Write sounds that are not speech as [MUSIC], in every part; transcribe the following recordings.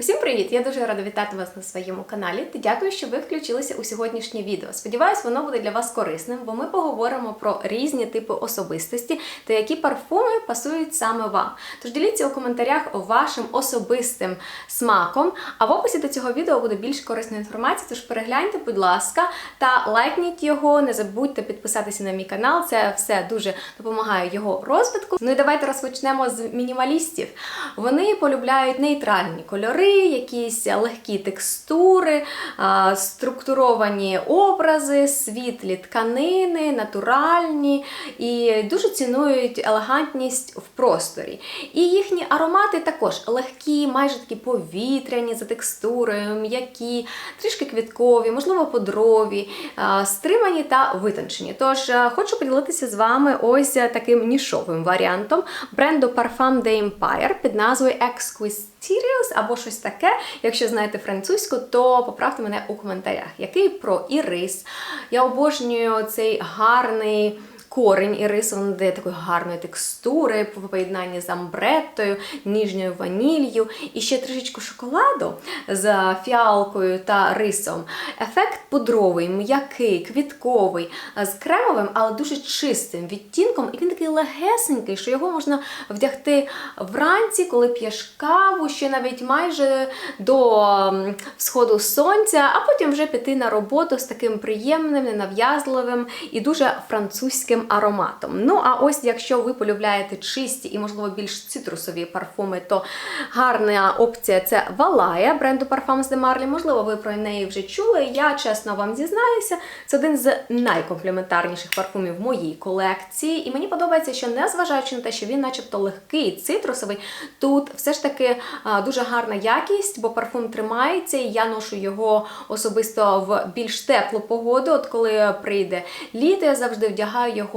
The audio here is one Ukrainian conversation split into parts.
Усім привіт! Я дуже рада вітати вас на своєму каналі та дякую, що ви включилися у сьогоднішнє відео. Сподіваюсь, воно буде для вас корисним, бо ми поговоримо про різні типи особистості та які парфуми пасують саме вам. Тож діліться у коментарях вашим особистим смаком. А в описі до цього відео буде більш корисна інформація. Тож перегляньте, будь ласка, та лайкніть його. Не забудьте підписатися на мій канал. Це все дуже допомагає його розвитку. Ну і давайте розпочнемо з мінімалістів. Вони полюбляють нейтральні кольори, якісь легкі текстури, структуровані образи, світлі тканини, натуральні і дуже цінують елегантність в просторі. І їхні аромати також легкі, майже такі повітряні за текстурою, м'які, трішки квіткові, можливо, подрові, стримані та витончені. Тож хочу поділитися з вами ось таким нішовим варіантом бренду Parfum de Empire під назвою Exquisitious або щось таке. Якщо знаєте французьку, то поправте мене у коментарях. Який про ірис. Я обожнюю цей гарний. Корень ірису він дає такої гарної текстури по поєднанні з амбреттою, ніжньою ванілью і ще трішечку шоколаду з фіалкою та рисом. Ефект пудровий, м'який, квітковий, з кремовим, але дуже чистим відтінком. І він такий легесенький, що його можна вдягти вранці, коли п'єш каву, ще навіть майже до м, всходу сонця, а потім вже піти на роботу з таким приємним, ненав'язливим і дуже французьким ароматом. Ну, а ось якщо ви полюбляєте чисті і, можливо, більш цитрусові парфуми, то гарна опція це Валая бренду Parfums de Marly. Можливо, ви про неї вже чули. Я чесно вам зізнаюся, це один з найкомпліментарніших парфумів в моїй колекції. І мені подобається, що незважаючи на те, що він, начебто, легкий, цитрусовий, тут все ж таки дуже гарна якість, бо парфум тримається, і я ношу його особисто в більш теплу погоду. От коли прийде літо, я завжди вдягаю його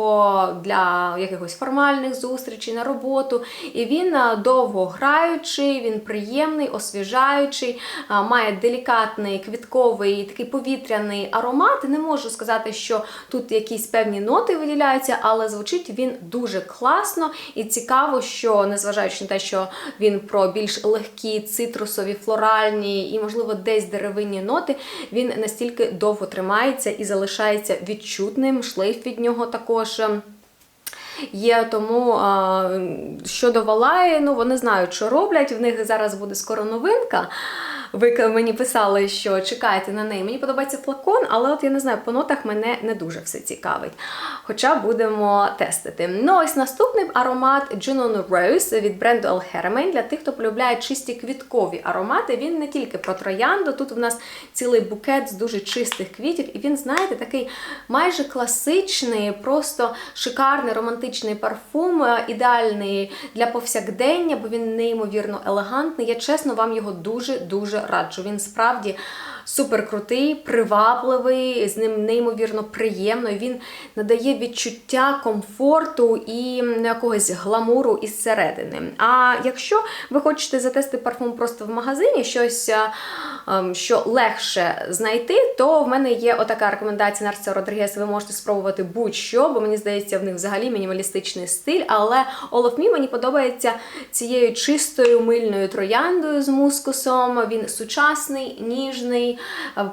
для якихось формальних зустрічей на роботу. І він довго граючий, він приємний, освіжаючий, має делікатний квітковий такий повітряний аромат. Не можу сказати, що тут якісь певні ноти виділяються, але звучить він дуже класно і цікаво, що незважаючи на те, що він про більш легкі цитрусові, флоральні і, можливо, десь деревинні ноти, він настільки довго тримається і залишається відчутним. Шлейф від нього також. Ем, Є тому а, щодо Валаї, ну вони знають, що роблять. В них зараз буде скоро новинка. Ви мені писали, що чекаєте на неї. Мені подобається флакон, але от я не знаю, по нотах мене не дуже все цікавить. Хоча будемо тестити. Ну, ось наступний аромат Junon Rose від бренду El Hermain. Для тих, хто полюбляє чисті квіткові аромати. Він не тільки про троянду. Тут у нас цілий букет з дуже чистих квітів, і він, знаєте, такий майже класичний, просто шикарний романтичний парфум, е, ідеальний для повсякдення, бо він неймовірно елегантний. Я чесно вам його дуже-дуже раджу. Він справді супер крутий, привабливий, з ним неймовірно приємно. Він надає відчуття комфорту і якогось гламуру із середини. А якщо ви хочете затести парфум просто в магазині, щось, е, ем, що легше знайти, то в мене є отака рекомендація Нарса Родрігес. Ви можете спробувати будь-що, бо мені здається, в них взагалі мінімалістичний стиль. Але of Me мені подобається цією чистою мильною трояндою з мускусом. Він сучасний, ніжний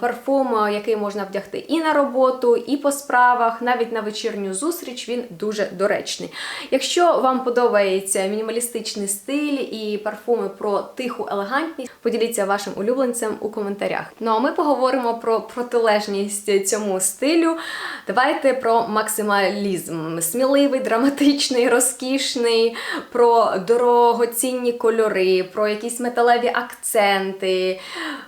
парфум, е, який можна вдягти і на роботу, і по справах, навіть на вечірню зустріч він дуже доречний. Якщо вам подобається мінімалістичний стиль і парфуми про тиху елегантність, поділіться вашим улюбленцем у коментарях. Ну а ми поговоримо про протилежність цьому стилю. Давайте про максималізм. Сміливий, драматичний, розкішний, про дорогоцінні кольори, про якісь металеві акценти.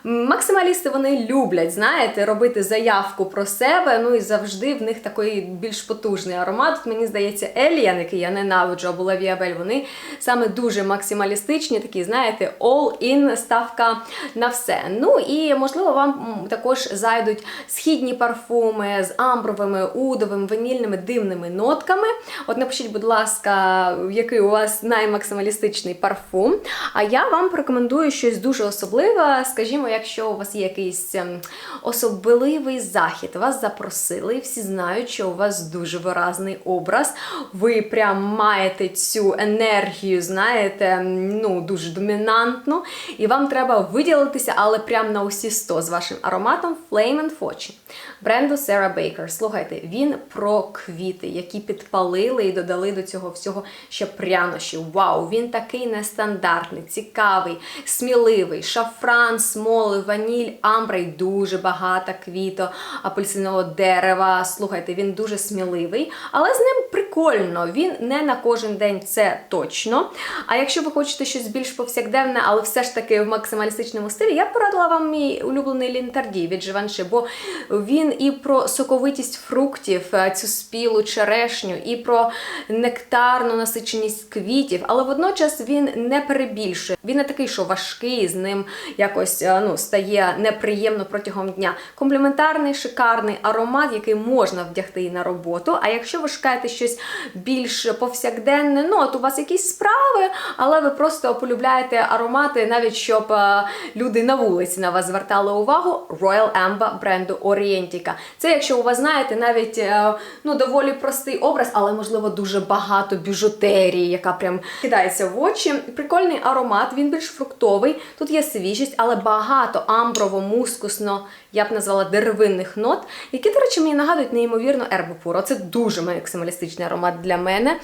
Максималісти вони люблять, знаєте, робити заявку про себе. Ну і завжди в них такий більш потужний аромат. От мені здається, Еліан, який я ненавиджу, або Лавіабель, вони саме дуже максималістичні, такі, знаєте, all-in ставка на все. Ну і можливо, вам також зайдуть східні парфуми з амбровими, удовими, ванільними димними нотками. От напишіть, будь ласка, який у вас наймаксималістичний парфум. А я вам порекомендую щось дуже особливе. Скажімо, якщо у вас є якийсь якийсь ем, особливий захід. Вас запросили, всі знають, що у вас дуже виразний образ. Ви прям маєте цю енергію, знаєте, ну дуже домінантну, і вам треба виділитися, але прям на усі 100 з вашим ароматом Flame and Fortune бренду Sarah Baker. Слухайте, він про квіти, які підпалили і додали до цього всього ще прянощів. Вау, він такий нестандартний, цікавий, сміливий, шафран, смоли, ваніль, амбра і дуже багато квіто, апельсинового дерева. Слухайте, він дуже сміливий, але з ним прикольно. Він не на кожен день це точно. А якщо ви хочете щось більш повсякденне, але все ж таки в максималістичному стилі, я порадила вам мій улюблений лінтарді від Живанши, бо він і про соковитість фруктів, е, цю спілу черешню, і про нектарну насиченість квітів, але водночас він не перебільшує. Він не такий, що важкий, з ним якось е, ну, стає неприємно протягом дня. Комплементарний, шикарний аромат, який можна вдягти і на роботу. А якщо ви шукаєте щось більш повсякденне, ну от у вас якісь справи, але ви просто полюбляєте аромати, навіть щоб е, люди на вулиці на вас звертали увагу. Royal Amber бренду Orientica. Це, якщо у вас знаєте, навіть е, ну доволі простий образ, але можливо дуже багато біжутерії, яка прям кидається в очі. Прикольний аромат, він більш фруктовий. Тут є свіжість, але багато амброво, мускусно, я б назвала деревинних нот, які, до речі, мені нагадують неймовірно ербопуро. Це дуже максималістичний аромат для мене.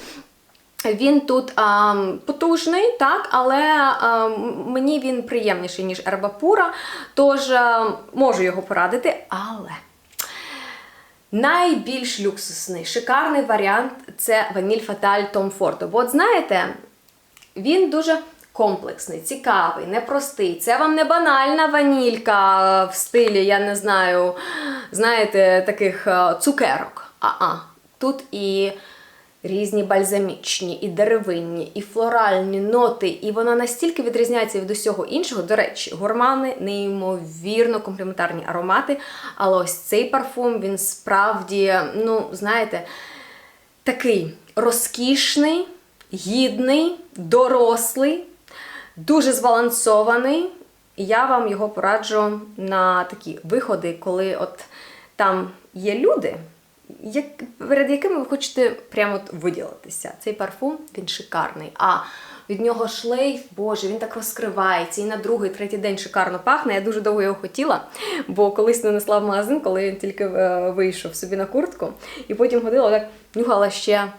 Він тут а, потужний, так, але а, мені він приємніший, ніж ербапура, тож а, можу його порадити. Але найбільш люксусний, шикарний варіант це ваніль Фаталь Том Форто. Бо от знаєте, він дуже комплексний, цікавий, непростий. Це вам не банальна ванілька в стилі, я не знаю, знаєте, таких е, цукерок. А-а. Тут і різні бальзамічні, і деревинні, і флоральні ноти, і вона настільки відрізняється від усього іншого. До речі, гурмани неймовірно комплементарні аромати. Але ось цей парфум, він справді, ну, знаєте, такий розкішний, гідний, дорослий, дуже збалансований. І я вам його пораджу на такі виходи, коли от там є люди як, перед якими ви хочете прямо от виділитися. Цей парфум він шикарний. А від нього шлейф, боже, він так розкривається. І на другий, третій день шикарно пахне. Я дуже довго його хотіла, бо колись нанесла в магазин, коли він тільки е, вийшов собі на куртку. І потім ходила, так нюхала ще,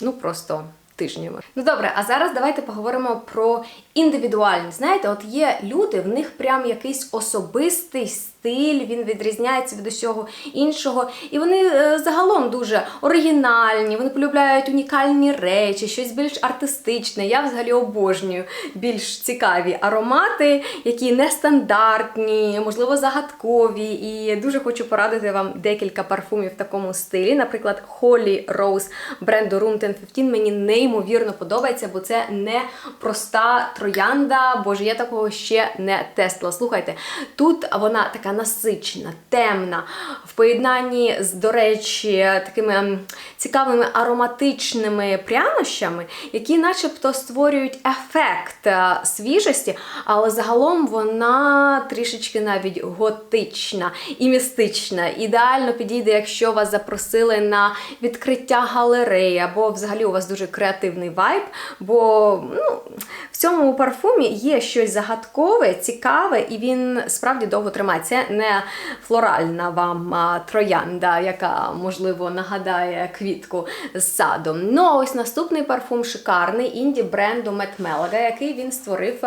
ну просто тижнями. Ну добре, а зараз давайте поговоримо про індивідуальність. Знаєте, от є люди, в них прям якийсь особистий стиль, він відрізняється від усього іншого. І вони е, загалом дуже оригінальні, вони полюбляють унікальні речі, щось більш артистичне. Я взагалі обожнюю більш цікаві аромати, які нестандартні, можливо, загадкові. І дуже хочу порадити вам декілька парфумів в такому стилі. Наприклад, Holy Rose бренду Room 1015 мені неймовірно подобається, бо це не проста троянда. Боже, я такого ще не тестила. Слухайте, тут вона така насичена, темна, в поєднанні з, до речі, такими цікавими ароматичними прянощами, які начебто створюють ефект е, свіжості, але загалом вона трішечки навіть готична і містична. Ідеально підійде, якщо вас запросили на відкриття галереї, або взагалі у вас дуже креативний вайб. Бо ну, в цьому парфумі є щось загадкове, цікаве, і він справді довго тримається. Не флоральна вам троянда, яка, можливо, нагадає квітку з садом. Ну, а ось наступний парфум шикарний інді бренду Melody, який він створив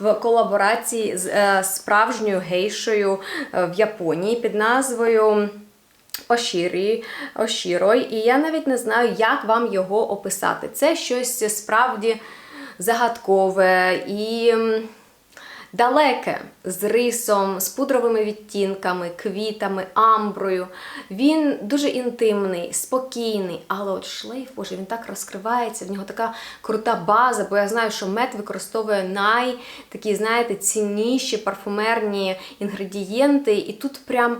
в колаборації з е, справжньою гейшою е, в Японії під назвою. Ошірі, Ошірой, і я навіть не знаю, як вам його описати. Це щось справді загадкове і далеке з рисом, з пудровими відтінками, квітами, амброю. Він дуже інтимний, спокійний, але от шлейф, боже, він так розкривається, в нього така крута база, бо я знаю, що мед використовує най такі, знаєте, цінніші парфумерні інгредієнти, і тут прям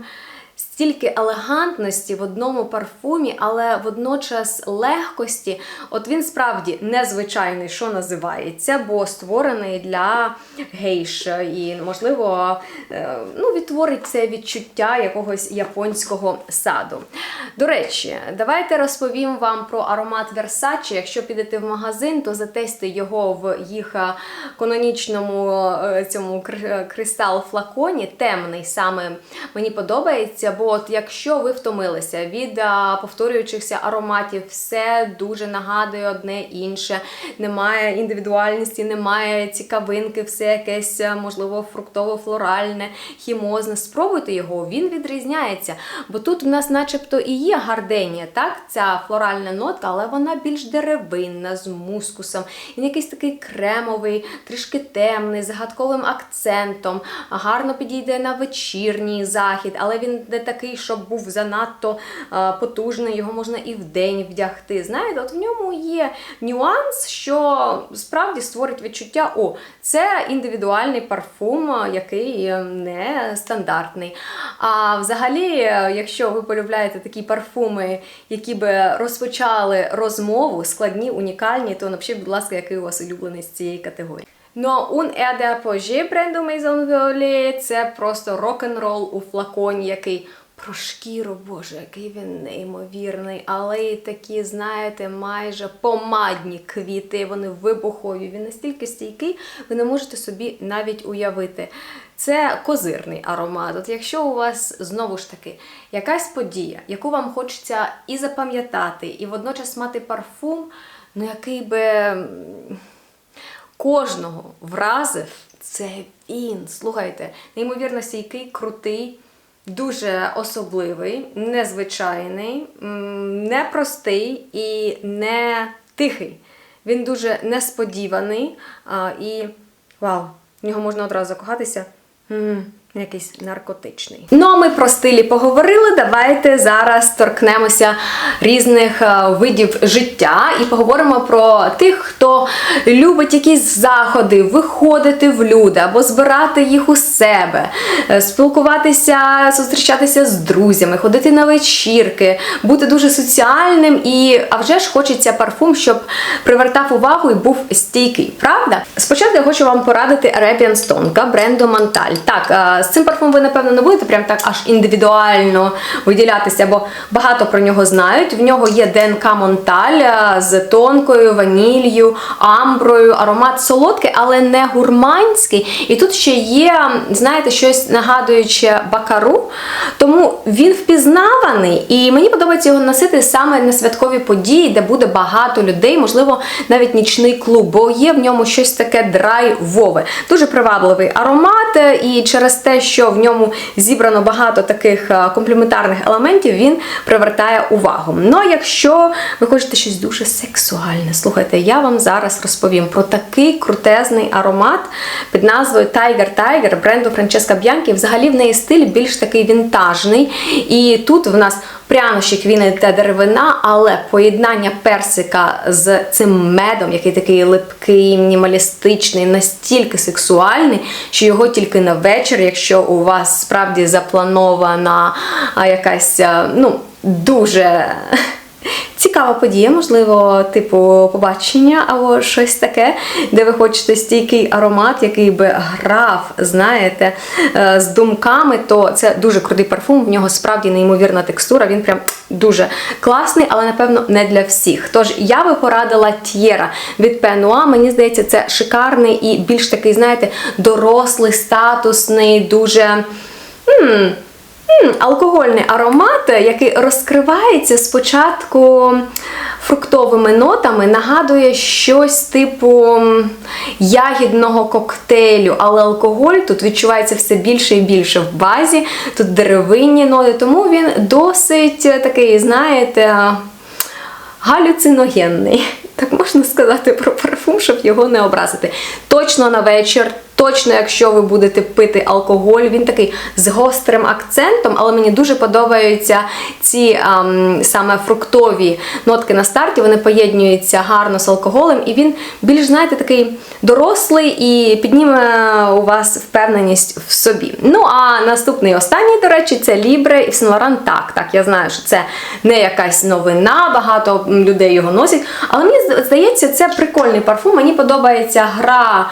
стільки елегантності в одному парфумі, але водночас легкості. От він справді незвичайний, що називається, бо створений для гейш. І, можливо, е, ну, відтворить це відчуття якогось японського саду. До речі, давайте розповім вам про аромат Versace. Якщо підете в магазин, то затестуйте його в їх е, канонічному е, цьому кристал флаконі, темний саме мені подобається. Бо от якщо ви втомилися від повторюючихся ароматів, все дуже нагадує одне інше, немає індивідуальності, немає цікавинки, все якесь можливо фруктово-флоральне, хімозне. Спробуйте його, він відрізняється. Бо тут в нас, начебто, і є гарденія, так, ця флоральна нотка, але вона більш деревинна, з мускусом. Він якийсь такий кремовий, трішки темний, загадковим акцентом, гарно підійде на вечірній захід, але він не такий, щоб був занадто е, потужний, його можна і вдень вдягти. Знаєте, от в ньому є нюанс, що справді створить відчуття: о, це індивідуальний парфум, е, який не стандартний. А взагалі, е, якщо ви полюбляєте такі парфуми, які би розпочали розмову, складні, унікальні, то напишіть, будь ласка, який у вас улюблений з цієї категорії. Ну, un Air de Apogee бренду Maison Violet – це просто рок-н-рол у флаконі, який про шкіру, боже, який він неймовірний, але й такі, знаєте, майже помадні квіти, вони вибухові. Він настільки стійкий, ви не можете собі навіть уявити. Це козирний аромат. От якщо у вас знову ж таки якась подія, яку вам хочеться і запам'ятати, і водночас мати парфум, ну який би кожного вразив, це він. Слухайте, неймовірно стійкий, крутий, дуже особливий, незвичайний, непростий і не тихий. Він дуже несподіваний і вау, в нього можна одразу закохатися. Якийсь наркотичний. Ну, а ми про стилі поговорили. Давайте зараз торкнемося різних е, видів життя і поговоримо про тих, хто любить якісь заходи, виходити в люди або збирати їх у себе, е, спілкуватися, зустрічатися з друзями, ходити на вечірки, бути дуже соціальним і, а вже ж хочеться парфум, щоб привертав увагу і був стійкий. Правда? Спочатку я хочу вам порадити Arabian Stonka бренду Монталь. Так, е, з цим парфумом ви, напевно, не будете прям так аж індивідуально виділятися, бо багато про нього знають. В нього є ДНК Монталь е, з тонкою, ванілью, амброю, аромат солодкий, але не гурманський. І тут ще є, знаєте, щось нагадуюче бакару. Тому він впізнаваний, і мені подобається його носити саме на святкові події, де буде багато людей, можливо, навіть нічний клуб, бо є в ньому щось таке драйвове. Дуже привабливий аромат, е, і через те, що в ньому зібрано багато таких компліментарних елементів, він привертає увагу. Ну, а якщо ви хочете щось дуже сексуальне, слухайте, я вам зараз розповім про такий крутезний аромат під назвою Tiger Tiger бренду Франческа Б'янкі. Взагалі в неї стиль більш такий вінтажний. І тут в нас прянощі, квіни та деревина, але поєднання персика з цим медом, який такий липкий, мінімалістичний, настільки сексуальний, що його тільки на вечір, якщо у вас справді запланована якась ну, дуже. Цікава подія, можливо, типу побачення або щось таке, де ви хочете стійкий аромат, який би грав, знаєте, е, з думками, то це дуже крутий парфум. В нього справді неймовірна текстура. Він прям дуже класний, але напевно не для всіх. Тож я би порадила Т'єра від Пенуа. Мені здається, це шикарний і більш такий, знаєте, дорослий, статусний, дуже. м, алкогольний аромат, який розкривається спочатку фруктовими нотами, нагадує щось типу ягідного коктейлю, але алкоголь тут відчувається все більше і більше в базі, тут деревинні ноти, тому він досить такий, знаєте, галюциногенний. [LAUGHS] Так можна сказати про парфум, щоб його не образити. Точно на вечір, Точно, якщо ви будете пити алкоголь, він такий з гострим акцентом, але мені дуже подобаються ці ам, саме фруктові нотки на старті. Вони поєднуються гарно з алкоголем, і він більш, знаєте, такий дорослий і підніме у вас впевненість в собі. Ну а наступний останній, до речі, це Libre і Laurent. Так, так, я знаю, що це не якась новина, багато людей його носять. Але мені здається, це прикольний парфум. Мені подобається гра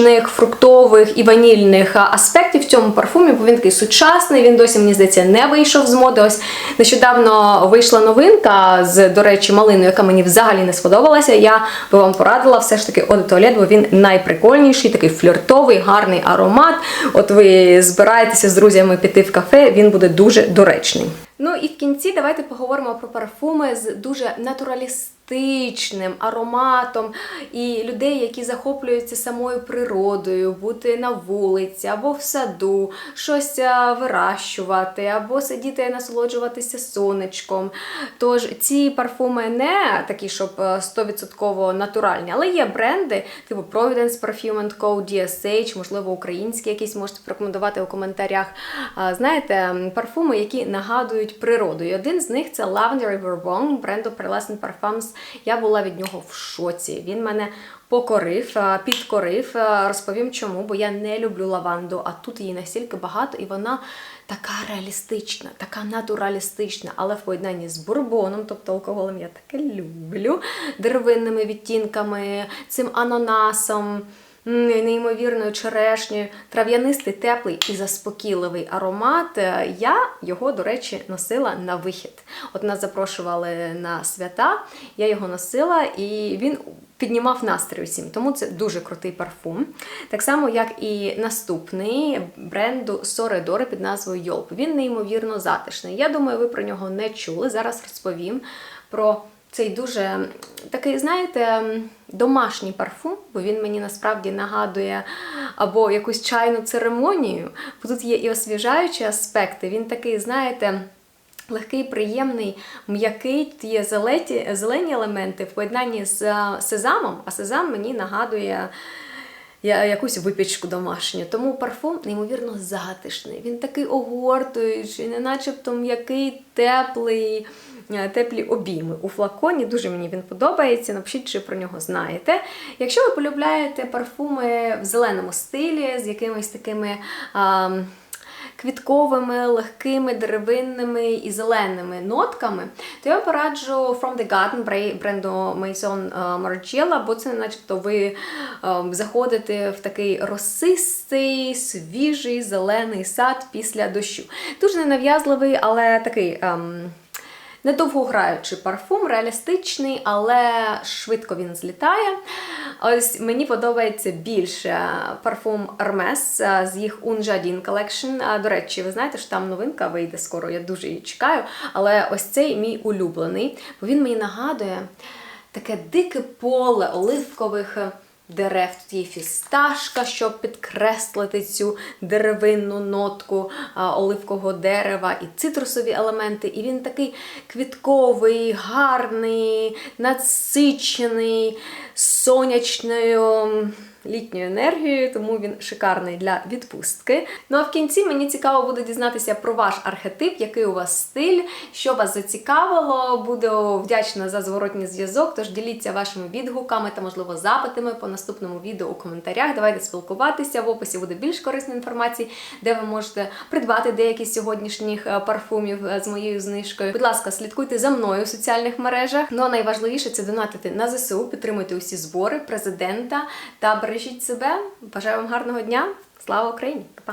ароматичних, фруктових і ванільних аспектів в цьому парфумі, бо він такий сучасний. Він досі, мені здається, не вийшов з моди. Ось нещодавно вийшла новинка з, до речі, малиною, яка мені взагалі не сподобалася. Я би вам порадила все ж таки Eau de бо він найприкольніший, такий фліртовий, гарний аромат. От ви збираєтеся з друзями піти в кафе, він буде дуже доречний. Ну і в кінці давайте поговоримо про парфуми з дуже натуралістичним ароматом і людей, які захоплюються самою природою, бути на вулиці або в саду, щось а, вирощувати, або сидіти і насолоджуватися сонечком. Тож ці парфуми не такі, щоб е, 100% натуральні, але є бренди, типу Providence Perfume Co, DSH, можливо, українські якісь можете порекомендувати у коментарях. Знаєте, парфуми, які нагадують природу. І один з них це Lavender Bourbon бренду Pearlescent Parfums. Я була від нього в шоці. Він мене покорив, підкорив. Розповім чому, бо я не люблю лаванду, а тут її настільки багато, і вона така реалістична, така натуралістична, але в поєднанні з бурбоном, тобто алкоголем, я таке люблю, деревинними відтінками, цим ананасом. Неймовірною черешнею, трав'янистий, теплий і заспокійливий аромат. Е, Я його, до речі, носила на вихід. От нас запрошували на свята, я його носила, і він піднімав настрій усім. Тому це дуже крутий парфум. Так само, як і наступний бренду Соредори під назвою Йолп. Він неймовірно затишний. Я думаю, ви про нього не чули. Зараз розповім про цей дуже такий, знаєте, домашній парфум, бо він мені насправді нагадує або якусь чайну церемонію, бо тут є і освіжаючі аспекти. Він такий, знаєте. Легкий, приємний, м'який, тут є зелеті, зелені елементи в поєднанні з е, сезамом, а сезам мені нагадує якусь випічку домашню. Тому парфум неймовірно затишний. Він такий огортуючий, не начебто м'який, теплий, теплі обійми у флаконі. Дуже мені він подобається. Напишіть, чи про нього знаєте. Якщо ви полюбляєте парфуми в зеленому стилі з якимись такими. А, Квітковими, легкими, деревинними і зеленими нотками, то я пораджу From the Garden бренду Maison е, Margiela, бо це начебто ви е, заходите в такий розсистий, свіжий, зелений сад після дощу. Дуже ненав'язливий, але такий. ем, Недовгограючий парфум, реалістичний, але швидко він злітає. Ось мені подобається більше парфум Hermes з їх Unjadin Collection. До речі, ви знаєте, що там новинка вийде скоро, я дуже її чекаю. Але ось цей мій улюблений, бо він мені нагадує таке дике поле оливкових дерев. Тут є фісташка, щоб підкреслити цю деревинну нотку оливкового дерева і цитрусові елементи. І він такий квітковий, гарний, насичений, сонячною. Літньою енергією, тому він шикарний для відпустки. Ну а в кінці мені цікаво буде дізнатися про ваш архетип, який у вас стиль, що вас зацікавило. Буду вдячна за зворотній зв'язок. Тож діліться вашими відгуками та, можливо, запитами по наступному відео у коментарях. Давайте спілкуватися. В описі буде більш корисної інформації, де ви можете придбати деякі з сьогоднішніх е, парфумів е, з моєю знижкою. Будь ласка, слідкуйте за мною в соціальних мережах. Ну а найважливіше це донатити на ЗСУ, підтримуйте усі збори президента та бережіть себе. Бажаю вам гарного дня. Слава Україні! Па-па!